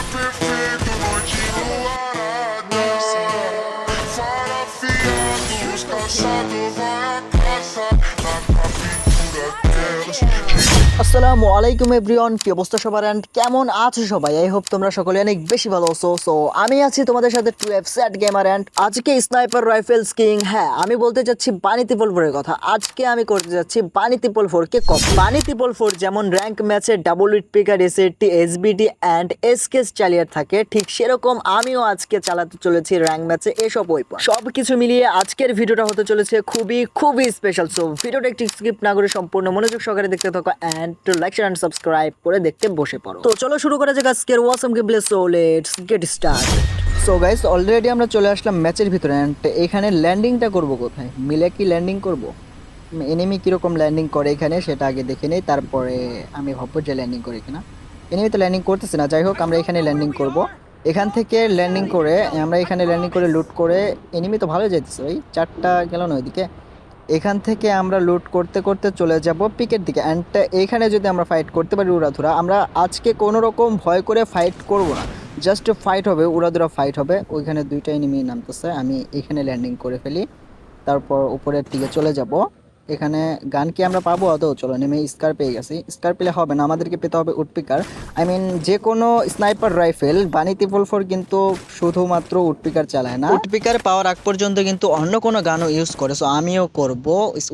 Doctor আসসালামু আলাইকুম everyone, কি অবস্থা সবার? অ্যান্ড কেমন আছো সবাই? আই হোপ তোমরা সকলে অনেক বেশি ভালো আছো। সো আমি আছি তোমাদের সাথে two F sat gamer and আজকে স্নাইপার রাইফেল কিং হ্যাঁ আমি বলতে চাচ্ছি বানি ত্রিপল ফোরের কথা। আজকে আমি করতে যাচ্ছি বানি ত্রিপল ফোরকে কপ বানি ত্রিপল ফোর যেমন র্যাঙ্ক ম্যাচে double woodpecker SAT SBD and এসকেস চালিয়ে থাকে, ঠিক সেরকম আমিও আজকে চালাতে চলেছি র্যাঙ্ক ম্যাচে এসব ওয়েপন সব কিছু মিলিয়ে আজকের ভিডিওটা হতে চলেছে খুবই খুবই স্পেশাল সো ভিডিওটা একটু স্কিপ না করে সম্পূর্ণ মনোযোগ সহকারে দেখতে থাকো and like share and subscribe করে দেখতে বসে পড়ো। তো চলো শুরু করা যাক আজকের awesome game play so let's get start so guys already আমরা চলে আসলাম ম্যাচের ভিতরে অ্যান্ড এখানে ল্যান্ডিংটা করব কোথায়? মিলে কি ল্যান্ডিং করব? এনিমি কীরকম ল্যান্ডিং করে এখানে, সেটা আগে দেখে নেই, তারপরে আমি ভাববো যে ল্যান্ডিং করি কিনা। এনিমি তো ল্যান্ডিং করতেছে না, যাই হোক, আমরা এখানে ল্যান্ডিং করব। এখান থেকে ল্যান্ডিং করে, আমরা এখানে ল্যান্ডিং করে লুট করে এনিমি তো ভালো যাইতেছে ওই চারটা গেল না ওইদিকে। এখান থেকে আমরা লুট করতে করতে চলে যাব পিকের দিকে। অ্যান্ড এখানে যদি আমরা ফাইট করতে পারি উড়াধুরা, আমরা আজকে কোনো রকম ভয় করে ফাইট করব না। জাস্ট ফাইট হবে, উড়াধুরা ফাইট হবে। ওইখানে দুইটাই নেমে নামতেছে, আমি এখানে ল্যান্ডিং করে ফেলি। তারপর উপরের দিকে চলে যাব। এখানে গান কি আমরা পাবো? আদৌ চলো, নেমে স্কার পেয়ে গেছি। স্কার পেলে হবে না, আমাদেরকে পেতে হবে উডপিকার। আই মিন যে কোনো sniper rifle bunny triple four কিন্তু শুধুমাত্র উডপিকার চালায় না। উডপিকার পাওয়ার আগ পর্যন্ত কিন্তু অন্য কোনো গানও ইউজ করে সো আমিও করব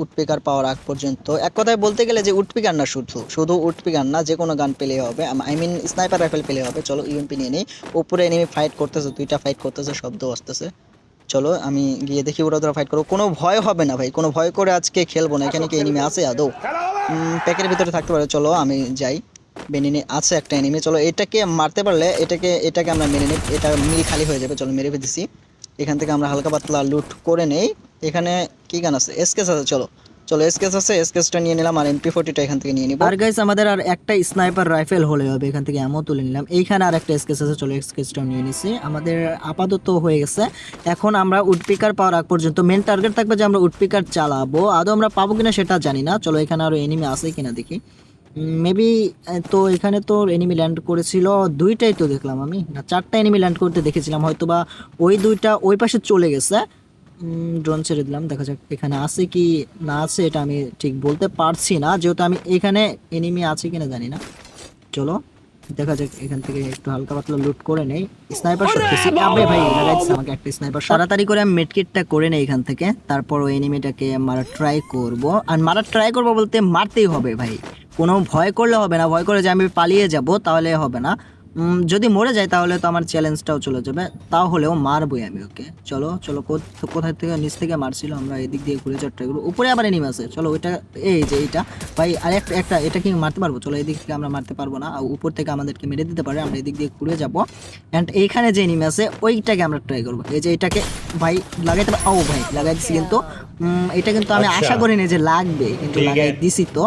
উডপিকার পাওয়ার আগ পর্যন্ত। এক কথায় বলতে গেলে যে উডপিকার না শুধু শুধু উডপিকার না যে কোনো গান পেলে হবে। আই মিন স্নাইপার রাইফেল পেলে হবে। চলো ইউএমপি নিয়ে নিই। উপরে এনিমি ফাইট করতেছে, দুইটা ফাইট করতেছে, শব্দ আসতেছে। চলো, আমি গিয়ে দেখি ওরা তোরা ফাইট করো কোনো ভয় হবে না ভাই, কোনো ভয় করে আজকে খেলব না। এখানে কি এনিমি আছে? আদৌ? প্যাকের ভিতরে থাকতে পারে। চলো, আমি যাই। বেনিনি আছে একটা এনিমি চলো, এটাকে মারতে পারলে এটাকে এটাকে আমরা মেনে নিই। এটা মিল খালি হয়ে যাবে। চলো, মেরে ফেলতেছি। এখান থেকে আমরা হালকা পাতলা লুট করে নেই। এখানে কী গান আছে? এসকেস আছে, চলো। চলো এসকেস আছে এসকেসটা নিয়ে নিলাম আর এমপি ফোর্টিটা এখান থেকে নিয়ে নিব। আর গাইস আমাদের আর একটা স্নাইপার রাইফেল হলে হবে, এখান থেকে এমন তুলে নিলাম। এইখানে আর একটা এসকেস আছে, চলো এসকেসটা নিয়ে নিছি। আমাদের আপাতত হয়ে গেছে। এখন আমরা উডপিকার পাওয়ার আগ পর্যন্ত মেন টার্গেট থাকবে যে আমরা উডপিকার চালাবো। আদৌ আমরা পাবো কিনা সেটা জানি না। চলো, এখানে আরও এনিমি আছে কিনা দেখি। মেবি তো এখানে তো এনিমি ল্যান্ড করেছিল, দুইটাই তো দেখলাম আমি। না, চারটা এনিমি ল্যান্ড করতে দেখেছিলাম হয়তো বা ওই দুইটা ওই পাশে চলে গেছে। ড্রোন ছেড়ে দিলাম। দেখা যাক এখানে আছে কি না আছে এটা আমি ঠিক বলতে পারছি না। যেহেতু আমি এখানে এনিমি আছে কিনা জানি না। চলো দেখা যাক এখান থেকে একটু হালকা পাতলা লুট করে নেই। স্নাইপার শট দিছি আবে ভাই লাগাইছে আমাকে একটা স্নাইপার তাড়াতাড়ি করে আমি মেডকিটটা করে নেই এখান থেকে। তারপর ওই এনিমিটাকে মারা ট্রাই করব। আর মারা ট্রাই করব বলতে মারতেই হবে ভাই। কোনো ভয় করলে হবে না। ভয় করে যে আমি পালিয়ে যাব তাহলে হবে না। যদি মরে যায় তাহলে তো আমার চ্যালেঞ্জটাও চলে যাবে। তাহলেও মারবই আমি ওকে চলো চলো কোথায় থেকে নিচ থেকে মারছিল আমরা এদিক দিয়ে ঘুরে যাওয়ার ট্রাই করব উপরে আবার এনিম আছে। চলো ওইটা এই যে এইটা। ভাই আর একটা একটা এটা কি মারতে পারব? চলো এদিক থেকে আমরা মারতে পারব না। উপর থেকে আমাদেরকে মেরে দিতে পারে আমরা এদিক দিয়ে ঘুরে যাব। অ্যান্ড এইখানে যে এনিম আছে ওইটাকে আমরা ট্রাই করব। এই যে এটাকে ভাই লাগাইতে ও ভাই লাগাই দিছি কিন্তু এটা কিন্তু আমি আশা করিনি যে লাগবে কিন্তু লাগাই দিছি তো।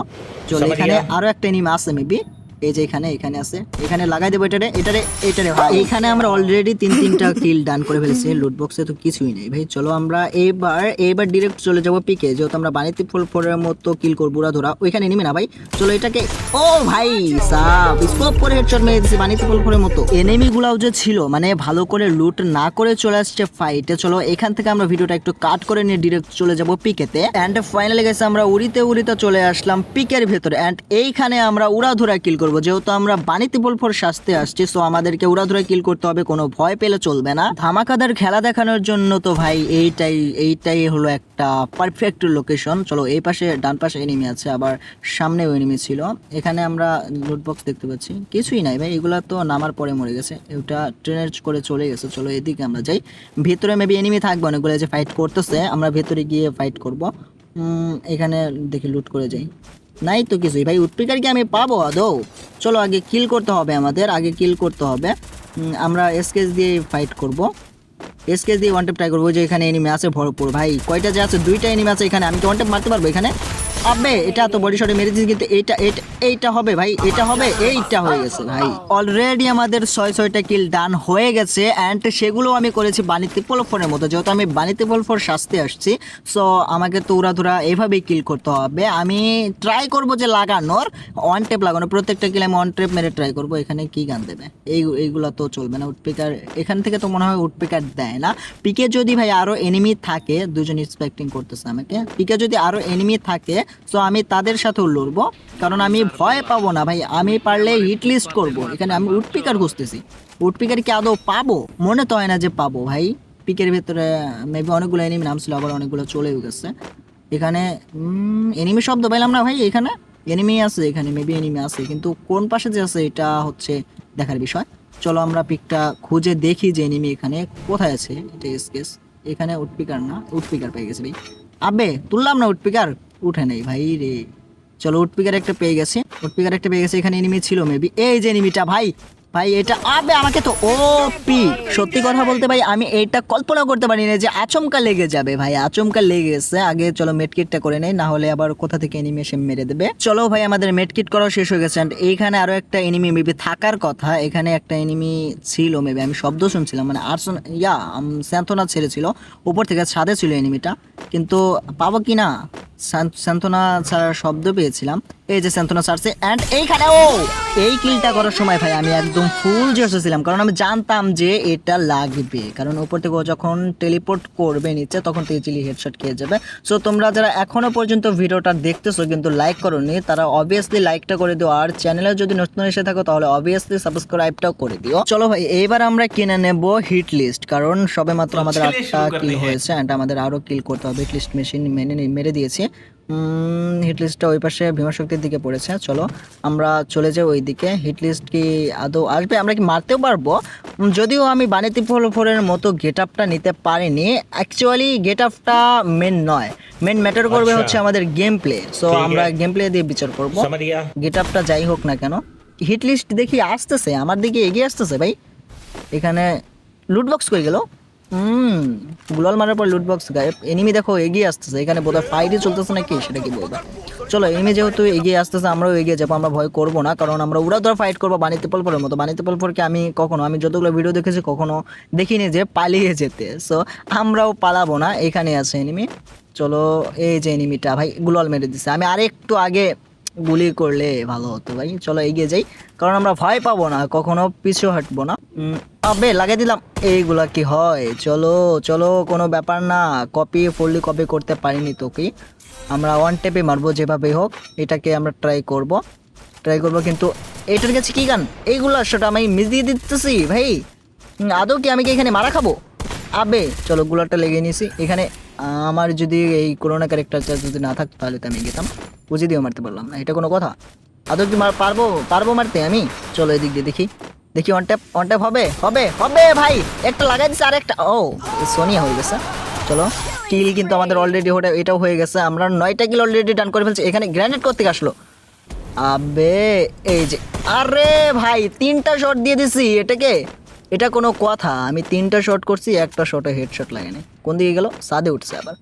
চলো এখানে আরও একটা এনিম আছে মেবি এই যে এখানে এখানে আছে। এখানে লাগাই দেবো এটারে এটারে এটারে। ভাই, এইখানে আমরা অলরেডি তিন, তিনটা কিল ডান করে ফেলেছি। লুট বক্সে তো কিছুই নেই। ভাই, চলো আমরা এইবার এইবার ডিরেক্ট চলে যাব পিকে যেহেতু আমরা বানিতে ফুল ফোরের মতো কিল করব ওরা ধরা। ওইখানে নিবি না ভাই। চলো এটাকে, ও ভাই সাপ স্কোপ করে হেডশট মেরে দিছি বানিতে ফুল ফোরের মতো। এনিমি গুলাও যে ছিল মানে ভালো করে লুট না করে চলে আসছে ফাইটে চলো এখান থেকে আমরা ভিডিওটা একটু কাট করে নিয়ে ডিরেক্ট চলে যাব পিকেতে অ্যান্ড ফাইনালি গেছে আমরা উড়িতে উড়িতে চলে আসলাম পিকের ভেতরে। অ্যান্ড এইখানে আমরা উড়া উড়াধুরা কিল করব। যেহেতু আমরা বানিতে ফোর শাস্তে আসছি সো আমাদেরকে উড়াধুরা কিল করতে হবে, কোনো ভয় পেলে চলবে না। ধামাকাদার খেলা দেখানোর জন্য তো ভাই, এইটাই এইটাই হলো একটা পারফেক্ট লোকেশন চলো, এই পাশে, ডান পাশে এনিমি আছে, আবার সামনেও এনিমি ছিল। এখানে আমরা লুট বক্স দেখতে পাচ্ছি। কিছুই নাই ভাই, এগুলা তো নামার পরে মরে গেছে। ওটা ট্রেনের করে চলে গেছে। চলো, এদিকে আমরা যাই। ভেতরে মেবি এনিমি থাকবে, অনেকগুলো যে ফাইট করতেছে, আমরা ভেতরে গিয়ে ফাইট করব। এখানে দেখি লুট করে যাই। নাই তো কিছুই। ভাই উৎপিকারকে আমি পাবো আদৌ? চলো, আগে কিল করতে হবে আমাদের, আগে কিল করতে হবে। আমরা এসকেস দিয়ে ফাইট করব। এসকেস দিয়ে ওয়ান ট্যাপ ট্রাই করব। যে এখানে এনিমে আছে ভরপুর। ভাই, কয়টা যে আছে? দুইটা এনিমি আছে এখানে। আমি কি ওয়ান ট্যাপ মারতে পারব এখানে? আবে এটা তো বডি শটে মেরেছিস, কিন্তু এটা এইটা হবে ভাই, এটা হবে, এইটা হয়ে গেছে ভাই। অলরেডি আমাদের ছয়, ছয়টা কিল ডান হয়ে গেছে অ্যান্ড সেগুলো আমি করেছি বাণিজ্য পলফনের মতো। যেহেতু আমি বাণিজ্য পলফর শাস্তে আসছি সো আমাকে তো উড়াধুরা এভাবেই কিল করতে হবে। আমি ট্রাই করব যে লাগানোর ওয়ান টেপ লাগানো, প্রত্যেকটা কিল আমি ওয়ান টেপ মেরে ট্রাই করব, এখানে কি গান দেবে? এই, এইগুলো তো চলবে না উডপিকার এখান থেকে তো মনে হয় উডপিকার দেয় না। পিকে যদি ভাই আরও এনিমি থাকে, দুজন এক্সপেক্টিং করতেছে আমাকে পিকে যদি আরও এনিমি থাকে সো আমি তাদের সাথেও লড়বো। কারণ আমি ভয় পাবো না ভাই। আমি পারলে হিট লিস্ট করব। এখানে আমি উডপিকার খুঁজতেছি। উডপিকার কি আদৌ পাবো? মনে তো হয় না যে পাবো ভাই। পিকের ভেতরে মেবি অনেকগুলো এনিমি নাম ছিল আবার অনেকগুলো চলেও গেছে। এখানে এনিমি শব্দ পাইলাম না ভাই এখানে। এনিমি আছে এখানে মেবি এনিমি আছে। কিন্তু কোন পাশে যে আছে, এটা হচ্ছে দেখার বিষয়। চলো আমরা পিকটা খুঁজে দেখি যে এনিমি এখানে কোথায় আছে। এটা স্কেস এখানে উডপিকার না উডপিকার পেয়ে গেছে ভাই। আবে, তুললাম না উডপিকার উঠে নেই, ভাই রে। চলো উটপিকার একটা পেয়ে গেছে। উটপিকার একটা পেয়ে গেছে, এখানে এনিমি ছিল মেবি এই যে এনিমিটা ভাই। ভাই, এটা আবে, আমাকে তো ও পি সত্যি কথা বলতে ভাই, আমি এটা কল্পনা করতে পারি না যে আচমকা লেগে যাবে ভাই, আচমকা লেগে গেছে আগে চলো মেডকিটটা করে নেই, না হলে আবার কোথা থেকে এনিমি এসে মেরে দেবে। চলো ভাই, আমাদের মেটকিট করাও শেষ হয়ে গেছে। এইখানে আরও একটা এনিমি মেবি থাকার কথা। এখানে একটা এনিমি ছিল মেবি আমি শব্দ শুনছিলাম। মানে আর্সন, ইয়া স্যান্থনা ছেড়েছিল। উপর থেকে ছাদে ছিল এনিমিটা কিন্তু পাবো কি না? সান- সান্ত্বনা ছাড়ার শব্দ পেয়েছিলাম। এই যে সান্ত্বনা ছাড়ছে। অ্যান্ড এইখানে, ও, এই কিলটা করার সময় ভাই, আমি একদম ফুল জোশে ছিলাম কারণ আমি জানতাম যে এটা লাগবে। কারণ উপর থেকে ও যখন টেলিপোর্ট করবে নিচে তখন তো হেডশট খেয়ে যাবে। সো তোমরা যারা এখনও পর্যন্ত ভিডিওটা দেখতেছো কিন্তু লাইক করোনি তারা অবভিয়াসলি লাইকটা করে দিও। আর চ্যানেলে যদি নতুন এসে থাকো তাহলে অবভিয়াসলি সাবস্ক্রাইবটাও করে দিও। চলো ভাই এইবার আমরা কিনে নেব হিট লিস্ট কারণ সবে মাত্র আমাদের আটটা কিল হয়েছে অ্যান্ড আমাদের আরও কিল করতে হবে। হিট লিস্ট মেশিন মেনে মেরে দিয়েছি। হিটলিস্টটা ওই পাশে ভীমাশক্তির দিকে পড়েছে। চলো আমরা চলে যাই ওই দিকে। হিটলিস্ট কি আদৌ আসবে? আমরা কি মারতেও পারব? যদিও আমি বানেতি ফোরের মতো গেট আপটা নিতে পারিনি। অ্যাকচুয়ালি গেট আপটা মেন নয়। মেন ম্যাটার করবে হচ্ছে আমাদের গেম প্লে সো আমরা গেম প্লে দিয়ে বিচার করব। গেট আপটা যাই হোক না কেন হিটলিস্ট দেখি আসতেছে আমার দিকে এগিয়ে আসতেছে ভাই। এখানে লুটবক্স করে গেল? হুম, গুলাল মারার পর লুট বক্স গায়েব। এনিমি দেখো এগিয়ে আসতেছে, এখানে বোধহয় ফাইটই চলতেছে নাকি সেটা কি বলব? চলো এনিমি যেহেতু এগিয়ে আসতেছে, আমরাও এগিয়ে যাব, আমরা ভয় করব না, কারণ আমরা ওরা ধর ফাইট করব বানিতে পলপরের মতো। বানিতে পলপরকে আমি কখনো, আমি যতগুলো ভিডিও দেখেছি, কখনো দেখিনি যে পালিয়ে যেতে। সো আমরাও পালাবো না, এখানে আছে এনিমি চলো, এই যে এনিমিটা ভাই, গুলাল মেরে দিছে। আমি আরেকটু আগে গুলি করলে ভালো হতো, ভাই। চলো, এগিয়ে যাই, কারণ আমরা ভয় পাবো না, কখনো পিছু হাঁটবো না। আবে লাগিয়ে দিলাম। এইগুলা কি হয়? চলো চলো, কোনো ব্যাপার না। কপি ফুললি কপি করতে পারিনি তো কি আমরা ওয়ান টেপে মারবো যেভাবে হোক। এটাকে আমরা ট্রাই করব। ট্রাই করব কিন্তু এটার কাছে কি গান? এইগুলো সেটা আমি মিস দিয়ে দিতেছি, ভাই। আদৌ কি আমি কি এখানে মারা খাব? আবে, চলো গুলারটা লেগে নিয়েছি। এখানে আমার যদি এই করোনা ক্যারেক্টারটা যদি না থাকতো তাহলে তো আমি গেতাম। বুঝে দিয়েও মারতে পারলাম না। এটা কোনো কথা? আদৌ কি মার, পারব? পারব মারতে আমি? চলো এদিক দিয়ে দেখি। দেখি ওয়ান ট্যাপ ওয়ান ট্যাপ হবে হবে হবে ভাই। একটা লাগাই দিছে, আর একটা ও, সোনিয়া হয়ে গেছে। চলো। কিল কিন্তু আমাদের অলরেডি ওটা এটাও হয়ে গেছে। আমরা নয়টা কিল অলরেডি ডান করে ফেলছি। এখানে গ্র্যানেড করতে আসলো? আবে, এই যে আরে ভাই, তিনটা শট দিয়ে দিছি। এটাকে এটা কোনো কথা। আমি তিনটা শট করছি, একটা শটে হেডশট লাগেনি কোন দিকে গেল? সাদে উঠছে আবার।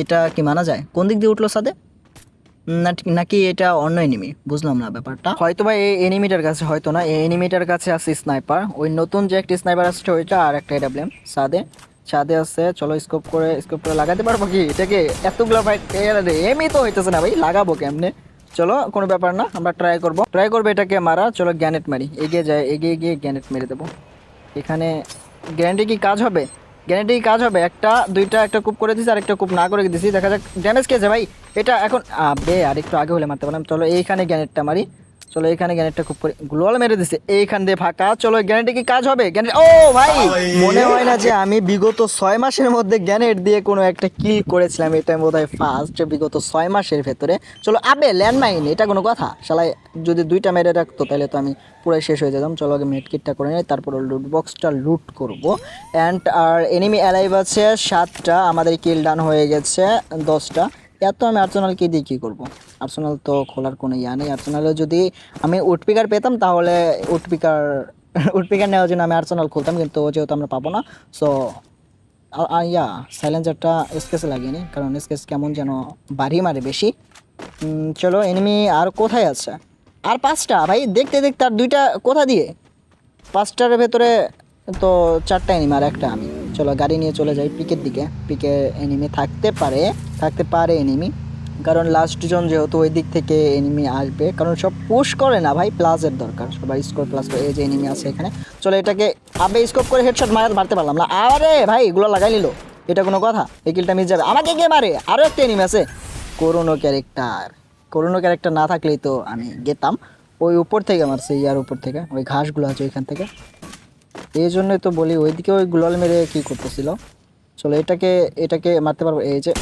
এটা কি মানা যায়? কোন দিক দিয়ে উঠল সাদে? নাকি এটা অন্য এনিমি বুঝলাম না ব্যাপারটা। হয়তো বা এই এনিমিটার কাছে, হয়তো না, এই এনিমিটার কাছে আছে স্নাইপার ওই নতুন যে একটা স্নাইপার আসছে, ওইটা আর একটা এডাব্লিউএম সাদে ছাদে আছে, চলো স্কোপ করে স্কোপ করে লাগাতে পারব কি? এটাকে এতগুলো ফাইট এমনি তো হইতেছে না ভাই, লাগাবো কেমনে? চলো, কোনো ব্যাপার না, আমরা ট্রাই করব। ট্রাই করব এটাকে মারা, চলো গ্যানেট মারি। এগিয়ে যায়, এগিয়ে গিয়ে গ্যানেট মেরে দেবো। এখানে গ্যারেন্টি কি কাজ হবে? গ্যারেন্টি কাজ হবে? একটা, দুইটা, একটা কুপ করে দিছি আর একটা কুপ না করে দিছি। দেখা যাক ড্যামেজ খেয়েছে ভাই? এটা এখন, আবে, আর একটু আগে হলে মারতে পারলাম। চলো এইখানে গ্যানেটটা মারি। চলো এখানে গ্যানেটটা খুব গ্লোয়াল মেরে দিছে। এইখান দিয়ে ফাঁকা। চলো, গ্যানেটে কি কাজ হবে? গ্যানেট ও ভাই! মনে হয় না যে আমি বিগত ছয় মাসের মধ্যে গ্যানেট দিয়ে কোনো একটা কিল করেছিলাম। এটা বোধ হয় ফার্স্ট বিগত ছয় মাসের ভেতরে। চলো, আবে ল্যান্ডমাইন এটা কোনো কথা? শালাই যদি দুইটা মেরে রাখতো, তাহলে তো আমি পুরো শেষ হয়ে যেতাম। চলো, আগে মেট কিটটা করে নিই। তারপর লুট বক্সটা লুট করব। অ্যান্ড আর এনিমি অ্যালাইভ আছে সাতটা। আমাদের কিল ডান হয়ে গেছে দশটা। এত আমি আর্সেনাল কি দিয়ে কী করব? আর্সেনাল তো খোলার কোনো ইয়া নেই। আর্সেনালে যদি আমি উডপিকার পেতাম, তাহলে উডপিকার উডপিকার নেওয়ার জন্য আমি আর্সেনাল খুলতাম, কিন্তু যেহেতু আমরা পাবো না সো ইয়া সাইলেন্সারটা স্কেচে লাগিয়ে নিই কারণ স্কেচ কেমন যেন বাড়ি মারে বেশি। চলো এনিমি আর কোথায় আছে? আর পাঁচটা, ভাই, দেখতে দেখতে আর দুইটা কোথা দিয়ে? পাঁচটার ভেতরে তো চারটা এনিমি আর একটা আমি। চলো, গাড়ি নিয়ে চলে যাই পিকের দিকে। পিকে এনিমি থাকতে পারে। থাকতে পারে এনিমি কারণ লাস্ট জন যেহেতু ওই দিক থেকে এনিমি আসবে, কারণ সব পুশ করে না ভাই প্লাসের দরকার। সবাই স্কোর প্লাস করে, এই যে এনিমি আছে এখানে। চলো এটাকে আবে স্কোপ করে হেডশট মার, মারতে পারলাম না। আরে ভাই, এগুলো লাগাই নিল। এটা কোনো কথা? এই কিলটা মিস যাবে। আমাকে কে মারে? আরও একটা এনিমি আছে। করোনো ক্যারেক্টার করোনো ক্যারেক্টার না থাকলেই তো আমি গেতাম। ওই উপর থেকে মারছে ইয়ার উপর থেকে। ওই ঘাসগুলো আছে ওইখান থেকে। এই জন্যই তো বলি, ওইদিকে ওই গুলাল মেরে কী করতেছিল? চলো এটাকে এটাকে মারতে পারব। এই যে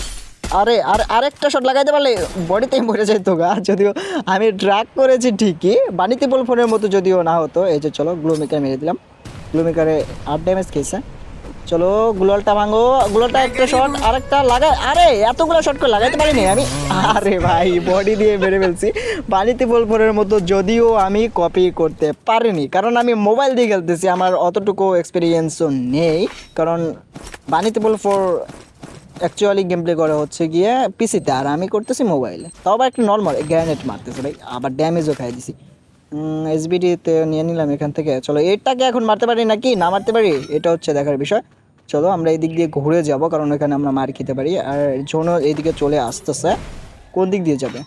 আরে, আর, আরেকটা শট লাগাইতে পারলে বডিতেই মরে যেত গা। যদিও আমি ড্রাগ করেছি ঠিকই, বাণিতি বল ফোনের মতো যদিও না হতো। এই যে চলো গ্লোমিকার মেরে দিলাম। গ্লোমিকারে আট ড্যামেজ খেয়েছে। চলো গ্লোয়ালটা ভাঙো। গ্লোয়ালটা একটা শট আরেকটা লাগাই। আরে, এতগুলো শট করে লাগাইতে পারিনি আমি। আরে ভাই বডি দিয়ে মেরে ফেলছি। বাণিতি বল ফোনের মতো যদিও আমি কপি করতে পারিনি। কারণ আমি মোবাইল দিয়ে খেলতেছি, আমার অতটুকু এক্সপিরিয়েন্সও নেই। কারণ বাণিতি বল ফোর অ্যাকচুয়ালি গেম প্লে করা হচ্ছে গিয়ে পিসিতে আর আমি করতেছি মোবাইলে তাও আবার একটা নর্মাল গ্র্যানেড মারতেছে, ভাই। আবার ড্যামেজও খাই দিছি। এসবিডিতে নিয়ে নিলাম এখান থেকে। চলো, এটাকে এখন মারতে পারি নাকি না মারতে পারি? এটা হচ্ছে দেখার বিষয়। চলো, আমরা এই দিক দিয়ে ঘুরে যাব, কারণ এখানে আমরা মার খেতে পারি। আর জোনও এইদিকে চলে আসতেছে। কোন দিক দিয়ে যাবে?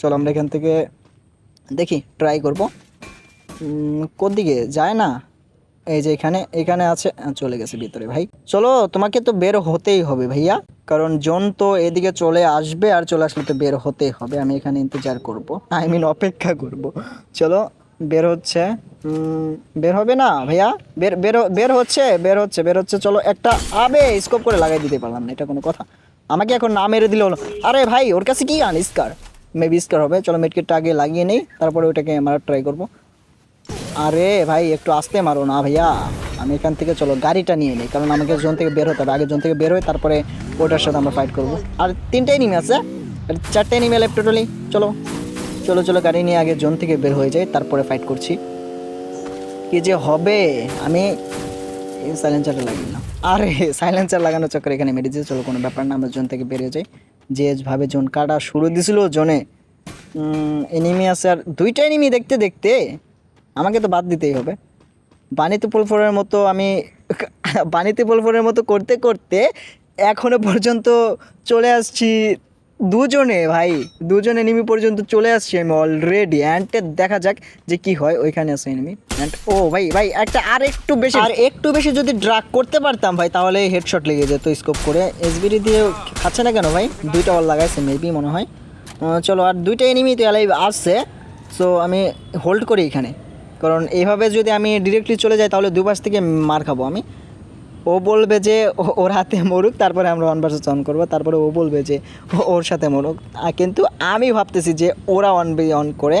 চলো, আমরা এখান থেকে দেখি ট্রাই করব। কোন দিকে? যায় না? এই যে এখানে এখানে আছে চলে গেছে ভিতরে ভাই। চলো, তোমাকে তো বের হতেই হবে ভাইয়া, কারণ জন তো এদিকে চলে আসবে আর চলে আসলে তো বের হতেই হবে। আমি এখানে ইন্তজার করব। আই মিন অপেক্ষা করব। চলো, বের হচ্ছে। বের হবে না ভাইয়া? বের বের বের হচ্ছে বের হচ্ছে বের হচ্ছে। চলো, একটা আবে স্কোপ করে লাগাই দিতে পারলাম না, এটা কোনো কথা। আমাকে এখন না মেরে দিলে হলো আরে ভাই, ওর কাছে কি গান? স্কার। মেবি স্কার হবে। চলো মেটকিটটা আগে লাগিয়ে নেই, তারপরে ওটাকে মারার ট্রাই করব। আরে ভাই, একটু আসতে মারো না ভাইয়া। আমি এখান থেকে চলো, গাড়িটা নিয়ে নিই, কারণ আমাকে জোন থেকে বের হতে হবে। আগে জোন থেকে বের হয়ে তারপরে ওটার সাথে আমরা ফাইট করব। আর তিনটাই নিমে আছে। চারটে নিমে লেফট টোটালি চলো চলো চলো, গাড়ি নিয়ে আগে জোন থেকে বের হয়ে যাই, তারপরে ফাইট করছি। কি যে হবে? আমি সাইলেন্সারটা লাগিয়ে না। আরে সাইলেন্সার লাগানো চক্করে এখানে মেরে দিয়েছে। চলো, কোনো ব্যাপার না, আমরা জোন থেকে বেরিয়ে যাই। যে ভাবে জোন কাটা শুরু দিছিল জোনে। এনিমি আছে আর দুইটা এনিমি দেখতে দেখতে আমাকে তো বাদ দিতেই হবে। বাণিতে পোলফোরের মতো আমি বাণিতে পোলফোরের মতো করতে করতে এখনও পর্যন্ত চলে আসছি দুজনে ভাই। দুজনে এনিমি পর্যন্ত চলে আসছি আমি অলরেডি অ্যান্ড দেখা যাক যে কি হয় ওইখানে আছে এনিমি অ্যান্ড ও ভাই ভাই, একটা আর একটু বেশি আর একটু বেশি যদি ড্রাগ করতে পারতাম ভাই, তাহলে হেডশট লেগে যেত স্কোপ করে। এসবিডি দিয়ে খাচ্ছে না কেন ভাই? দুইটা বল লাগাইছে মেবি মনে হয়। চলো, আর দুইটা এনিমি তো লাইভ আসছে সো আমি হোল্ড করি এখানে। কারণ এইভাবে যদি আমি ডিরেক্টলি চলে যাই তাহলে দুপাশ থেকে মার খাব আমি। ও বলবে যে ওর হাতে মরুক তারপরে আমরা ওয়ান ভার্সেস অন করব। তারপরে ও বলবে যে ওর সাথে মরুক। কিন্তু আমি ভাবতেছি যে ওরা ওয়ান বি অন করে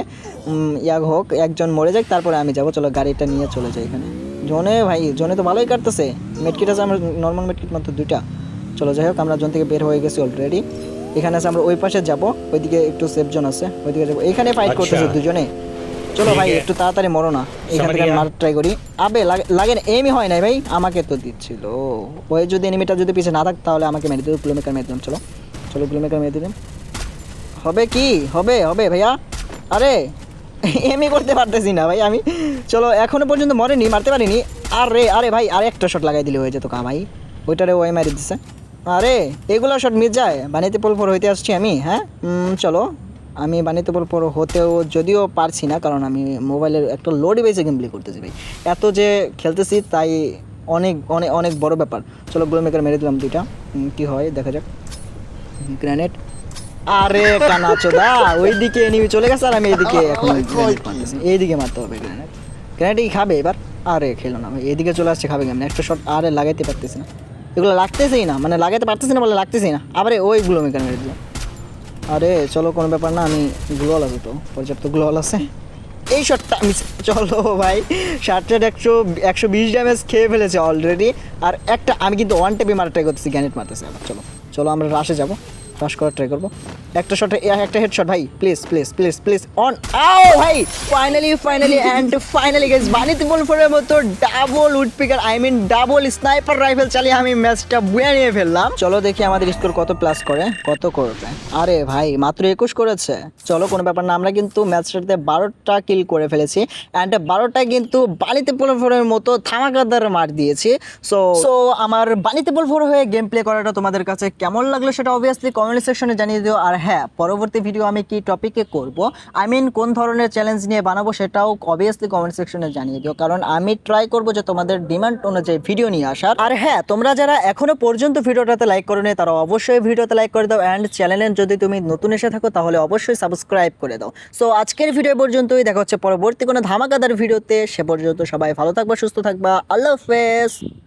ইয়াগ হোক একজন মরে যাক তারপরে আমি যাব। চলো গাড়িটা নিয়ে চলে যাই এখানে। জোনে ভাই জোনে তো ভালোই কাটতেছে। মেটকিট আছে আমার নর্মাল মেটকিট মাত্র দুইটা। চলো যাই হোক আমরা জোন থেকে বের হয়ে গেছি অলরেডি এখানে আছে আমরা ওই পাশে যাব। ওইদিকে একটু সেফ জোন আছে। ওইদিকে যাব। এখানে ফাইট করতেছে দুজনে চলো ভাই একটু তাড়াতাড়ি মরো না। এখান থেকে মার ট্রাই করি। আবে লাগে- না এমই হয় নাই ভাই। আমাকে তো দিচ্ছিল। ওই যদি এনিমিটা যদি পিছে না থাক তাহলে আমাকে মেরে দিল কিলোমিটার মেরে দিলাম চলো। চলো কিলোমিটার মেরে দিলাম। হবে কি? হবে হবে ভাইয়া। আরে এমই করতে পারতেছি না ভাই আমি। চলো এখনও পর্যন্ত মরেনি মারতে পারিনি। আরে আরে ভাই আর একটা শট লাগাই দিলে হয়ে যেত কা ভাই। ওইটারে ওই মারি দিছে। আরে এগুলো শট মিস যায়। বানিতে পর হইতে আসছি আমি হ্যাঁ? চলো। আমি বানিতে পর হতেও যদিও পারছি না কারণ আমি মোবাইলের একটা লো ডিভাইসে গেম প্লে করতেছি ভাই। এত যে খেলতেছি তাই অনেক অনেক অনেক বড় ব্যাপার। চলো গ্লো মেকার মেরে দিলাম দুইটা। কি হয় দেখা যাক। গ্রেনেড আরে কানাচোদা ওইদিকে এনিমি চলে গেছে আর আমি এইদিকে এখন। এইদিকে মারতে হবে গ্রেনেড গ্রেনেডই খাবে এবার? আরে খেলো না ভাই এইদিকে চলে আসছে খাবে কেমন? একটা শট আরে লাগাইতে পারতেছি না। এগুলো লাগতেছেই না মানে লাগাইতে পারতেছি না বলে লাগতেছেই না। আবার ওইগুলো মেকার মেরে দিলাম। আরে চলো, কোনো ব্যাপার না, আমি গ্লোয়াল আছে তো, পর্যাপ্ত গ্লোয়াল আছে। এই শটটা আমি চলো ভাই শার্টের একশো একশো বিশ ড্যামেজ খেয়ে ফেলেছে অলরেডি আর একটা, আমি কিন্তু ওয়ান টেপে মারা ট্রাই করতেছি গ্যানেট মারতেছি আবার, চলো। চলো, আমরা রাশে যাব। পাস করার ট্রাই করব। একটা শটে একটা হেডশট ভাই প্লিজ প্লিজ প্লিজ প্লিজ অন আও ভাই finally finally and finally guys বানিতে বল ফোরের মতো double woodpecker I mean double sniper rifle চালিয়ে আমি ম্যাচটা বুয়ে নিয়ে ফেললাম। চলো দেখি আমাদের স্কোর কত প্লাস করে, কত করবে। আরে ভাই, মাত্র একুশ করেছে। চলো, কোনো ব্যাপার না, আমরা কিন্তু ম্যাচটাতে বারোটা কিল করে ফেলেছি অ্যান্ড বারোটা কিন্তু বালিতে পোল ফোরের মতো ধামাকাদার মার দিয়েছি। সো সো আমার বালিতে পোল ফোর হয়ে গেম প্লে করাটা তোমাদের কাছে কেমন লাগল সেটা অবভিয়াসলি কমেন্ট সেকশনে জানিয়ে দিও। আর হ্যাঁ পরবর্তী ভিডিও আমি কি টপিকে করব? আই মিন কোন ধরনের চ্যালেঞ্জ নিয়ে বানাবো সেটাও অবভিয়াসলি কমেন্ট সেকশনে জানিয়ে দিও। কারণ আমি ট্রাই করব যে তোমাদের ডিমান্ড অনুযায়ী ভিডিও নিয়ে আসার। আর হ্যাঁ তোমরা যারা এখনও পর্যন্ত ভিডিওটাতে লাইক করো নি তারা অবশ্যই ভিডিওতে লাইক করে দাও। অ্যান্ড চ্যানেলে যদি তুমি নতুন এসে থাকো, তাহলে অবশ্যই সাবস্ক্রাইব করে দাও। সো আজকের ভিডিও পর্যন্তই। দেখা হচ্ছে পরবর্তী কোনো ধামাকাদার ভিডিওতে সে পর্যন্ত সবাই ভালো থাকবা, সুস্থ থাকবা। আল্লাহ হাফেজ।